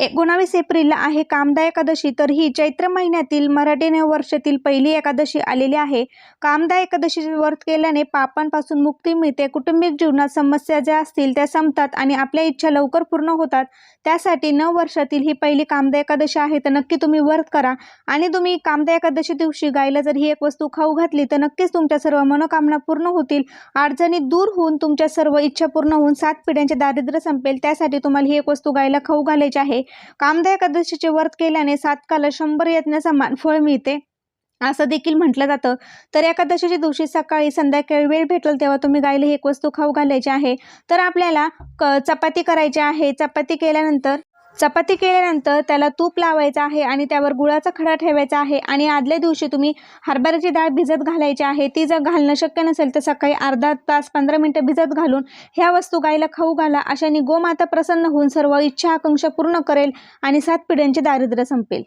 एकोणावीस एप्रिलला आहे कामदा एकादशी. तर ही चैत्र महिन्यातील मराठी नववर्षातील पहिली एकादशी आलेली आहे. कामदा एकादशी व्रत केल्याने पापांपासून मुक्ती मिळते. कुटुंबिक जीवनात समस्या ज्या असतील त्या संपतात आणि आपल्या इच्छा लवकर पूर्ण होतात. त्यासाठी नववर्षातील ही पहिली कामदा एकादशी आहे तर नक्की तुम्ही व्रत करा. आणि तुम्ही कामदा एकादशी दिवशी गायला जर ही एक वस्तू खाऊ घातली तर नक्कीच तुमच्या सर्व मनोकामना पूर्ण होतील. अडचणी दूर होऊन तुमच्या सर्व इच्छा पूर्ण होऊन सात पिढ्यांचे दारिद्र्य संपेल. त्यासाठी तुम्हाला ही एक वस्तू गायला खाऊ घालायची आहे. कामदा एकादशीचे व्रत केल्याने सातकाला शंभर यत्न समान फळ मिळते. असं देखील म्हटलं जातं. तर एकादशीच्या दिवशी सकाळी संध्याकाळी वेळ भेटेल तेव्हा तुम्ही गायला एक वस्तू खाऊ घालायची आहे. तर आपल्याला क चपाती करायची आहे. चपाती केल्यानंतर चपाती केल्यानंतर त्याला तूप लावायचं आहे आणि त्यावर गुळाचा खडा ठेवायचा आहे. आणि आदल्या दिवशी तुम्ही हरभऱ्याची डाळ भिजत घालायची आहे. ती जर घालणं शक्य नसेल तर सकाळी अर्धा तास पंधरा मिनटं भिजत घालून ह्या वस्तू गायला खाऊ घाला. अशाने गोमाता प्रसन्न होऊन सर्व इच्छा आकांक्षा पूर्ण करेल आणि सात पिढ्यांचे दारिद्र्य संपेल.